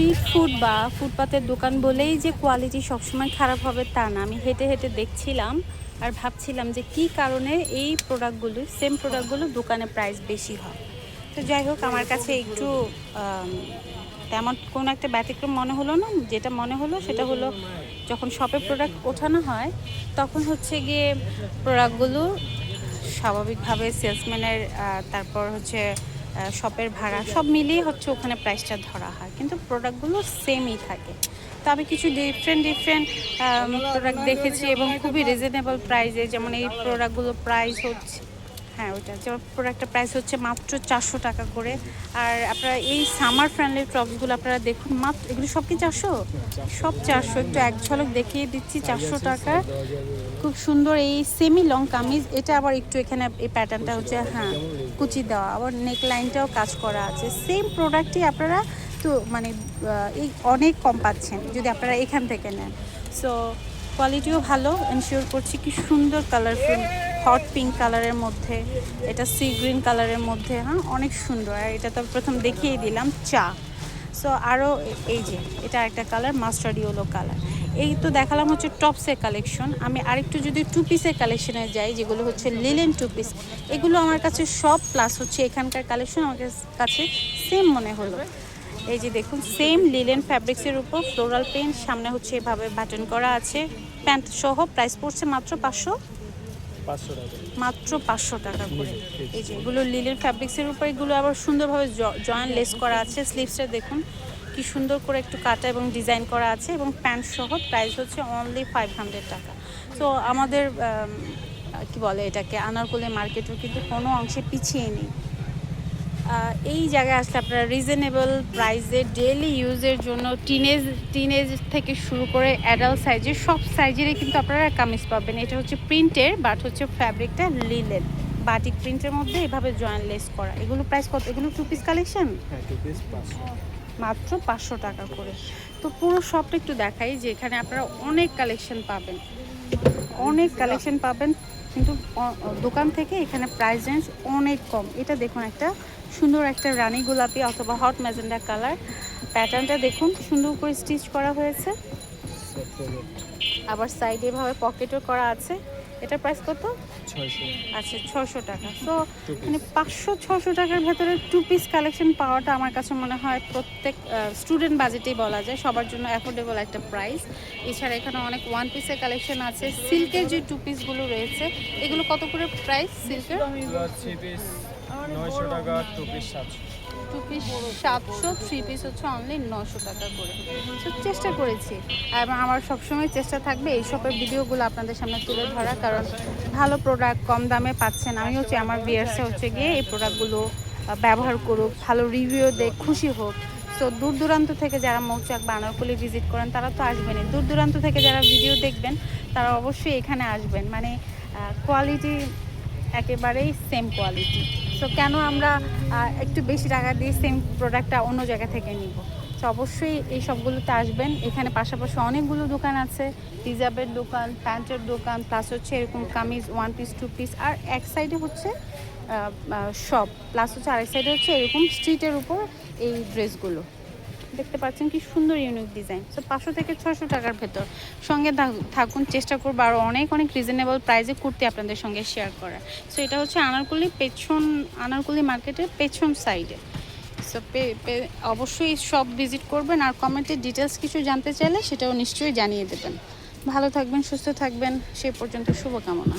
Street food বা ফুটপাতের দোকান বলেই যে কোয়ালিটি সবসময় খারাপ হবে তা না। আমি হেঁটে হেঁটে দেখছিলাম আর ভাবছিলাম যে কী কারণে এই প্রোডাক্টগুলো সেম প্রোডাক্টগুলো দোকানে প্রাইস বেশি হয়। তো যাই হোক, আমার কাছে একটু তেমন কোনো একটা ব্যতিক্রম মনে হলো না। যেটা মনে হলো সেটা হলো যখন শপে প্রোডাক্ট ওঠানো হয়, তখন হচ্ছে গিয়ে প্রোডাক্টগুলো স্বাভাবিকভাবে সেলসম্যানের তারপর হচ্ছে শপের ভাড়া সব মিলিয়ে হচ্ছে ওখানে প্রাইসটা ধরা হয়। কিন্তু প্রোডাক্টগুলো সেমই থাকে। তো আমি কিছু ডিফারেন্ট ডিফারেন্ট প্রোডাক্ট দেখেছি এবং খুবই রিজনেবল প্রাইসে যেমন এই প্রোডাক্টগুলো প্রাইস হচ্ছে হ্যাঁ ওইটা। যেমন প্রোডাক্টের প্রাইস হচ্ছে মাত্র চারশো টাকা করে। আর আপনারা এই সামার ফ্রেন্ডলি টপসগুলো আপনারা দেখুন, মাত্র এগুলো সব কি চারশো? সব চারশো। একটু এক ঝলক দেখিয়ে দিচ্ছি, চারশো টাকা। খুব সুন্দর এই সেমি লং কামিজ। এটা আবার একটু এখানে এই প্যাটার্নটা হচ্ছে হ্যাঁ কুচি দেওয়া। আবার নেক লাইনটাও কাজ করা আছে। সেম প্রোডাক্টই আপনারা তো মানে এই অনেক কম পাচ্ছেন যদি আপনারা এখান থেকে নেন। সো কোয়ালিটিও ভালো এনশিওর করছি কি সুন্দর কালারফুল হট পিঙ্ক কালারের মধ্যে, এটা সি গ্রিন কালারের মধ্যে হ্যাঁ অনেক সুন্দর। আর এটা তো প্রথম দেখিয়ে দিলাম, চা। সো আরও এই যে, এটা একটা কালার মাস্টার্ড ইয়েলো কালার এই তো দেখালাম হচ্ছে টপসের কালেকশন আমি আরেকটু যদি টু পিসের কালেকশনে যাই, যেগুলো হচ্ছে লিলেন টু পিস এগুলো আমার কাছে সব প্লাস হচ্ছে এখানকার কালেকশন আমার কাছে সেম মনে হলো। এই যে দেখুন সেম লিলেন ফ্যাব্রিক্সের উপর ফ্লোরাল পেন্ট সামনে হচ্ছে এভাবে বাটন করা আছে। প্যান্ট সহ প্রাইস পড়ছে মাত্র পাঁচশো মাত্র পাঁচশো টাকা করে। এই যে এগুলো লিলের ফ্যাব্রিক্সের উপর এগুলো আবার সুন্দরভাবে জয়েন্ট লেস করা আছে। স্লিভসটা দেখুন কি সুন্দর করে একটু কাটা এবং ডিজাইন করা আছে এবং প্যান্ট সহ প্রাইস হচ্ছে অনলি ফাইভ হান্ড্রেড টাকা। তো আমাদের আম, কি বলে এটাকে আনারকলি মার্কেটও কিন্তু কোনো অংশে পিছিয়ে নেই। এই জায়গায় আসলে আপনারা রিজনেবল প্রাইসে ডেলি ইউজের জন্য টিনেজ টিনেজ থেকে শুরু করে অ্যাডাল্ট সাইজের সব সাইজেরই কিন্তু আপনারা কামিজ পাবেন। এটা হচ্ছে প্রিন্টের বাট হচ্ছে ফ্যাব্রিকটা লিলেন বাটিক প্রিন্টের মধ্যে এভাবে জয়েন্ট লেস করা। এগুলো প্রাইস কত? এগুলো টু পিস কালেকশন মাত্র পাঁচশো টাকা করে। তো পুরো শপটা একটু দেখাই যে এখানে আপনারা অনেক কালেকশন পাবেন। অনেক কালেকশন পাবেন। কিন্তু দোকান থেকে এখানে প্রাইস রেঞ্জ অনেক কম। এটা দেখুন একটা সুন্দর একটা রানী গোলাপি অথবা হট ম্যাজেন্ডা কালার প্যাটার্নটা দেখুন সুন্দর করে স্টিচ করা হয়েছে। আবার সাইডে এভাবে পকেটও করা আছে। এটার প্রাইস কত? আচ্ছা ছশো টাকা। তো মানে পাঁচশো ছশো টাকার ভেতরে টু পিস কালেকশন পাওয়াটা আমার কাছে মনে হয় প্রত্যেক স্টুডেন্ট বাজেটেই বলা যায়। সবার জন্য অ্যাফোর্ডেবল একটা প্রাইস এছাড়া এখানে অনেক ওয়ান পিসের কালেকশন আছে। সিল্কের যে টু পিসগুলো রয়েছে এগুলো কত করে প্রাইস সিল্কের নয়শো টাকা, টু পিস সাতশো। টু পিস সাতশো, থ্রি পিস হচ্ছে অনলি নশো টাকা করে। তো চেষ্টা করেছি। এবং আমার সবসময় চেষ্টা থাকবে এই সবের ভিডিওগুলো আপনাদের সামনে তুলে ধরা কারণ ভালো প্রোডাক্ট কম দামে পাচ্ছেন আমি হচ্ছে আমার বিয়ার্সে হচ্ছে গিয়ে এই প্রোডাক্টগুলো ব্যবহার করুক, ভালো রিভিউ দেখ, খুশি হোক। তো দূর দূরান্ত থেকে যারা মৌচাক বা আনারকুলি ভিজিট করেন, তারা তো আসবেনই। দূর দূরান্ত থেকে যারা ভিডিও দেখবেন, তারা অবশ্যই এখানে আসবেন। মানে কোয়ালিটি একেবারেই সেম কোয়ালিটি সো কেন আমরা একটু বেশি টাকা দিয়ে সেম প্রোডাক্টটা অন্য জায়গা থেকে নিব? তো অবশ্যই এই সবগুলোতে আসবেন। এখানে পাশাপাশি অনেকগুলো দোকান আছে। হিজাবের দোকান, প্যান্টের দোকান প্লাস হচ্ছে এরকম kameez one piece two piece আর এক সাইডে হচ্ছে শপ প্লাস হচ্ছে আরেক সাইডে হচ্ছে এরকম স্ট্রিটের উপর এই ড্রেসগুলো দেখতে পাচ্ছেন কি সুন্দর ইউনিক ডিজাইন সো পাঁচশো থেকে ছশো টাকার ভেতর। সঙ্গে থাক- থাকুন, চেষ্টা করব আরও অনেক অনেক রিজনেবল প্রাইসে কুর্তি আপনাদের সঙ্গে শেয়ার করার। সো এটা হচ্ছে আনারকুলি পেছন আনারকুলি মার্কেটের পেছন সাইডে সো অবশ্যই সব ভিজিট করবেন আর কমেন্টের ডিটেলস কিছু জানতে চাইলে সেটাও নিশ্চয়ই জানিয়ে দেবেন। ভালো থাকবেন, সুস্থ থাকবেন, সে পর্যন্ত শুভকামনা।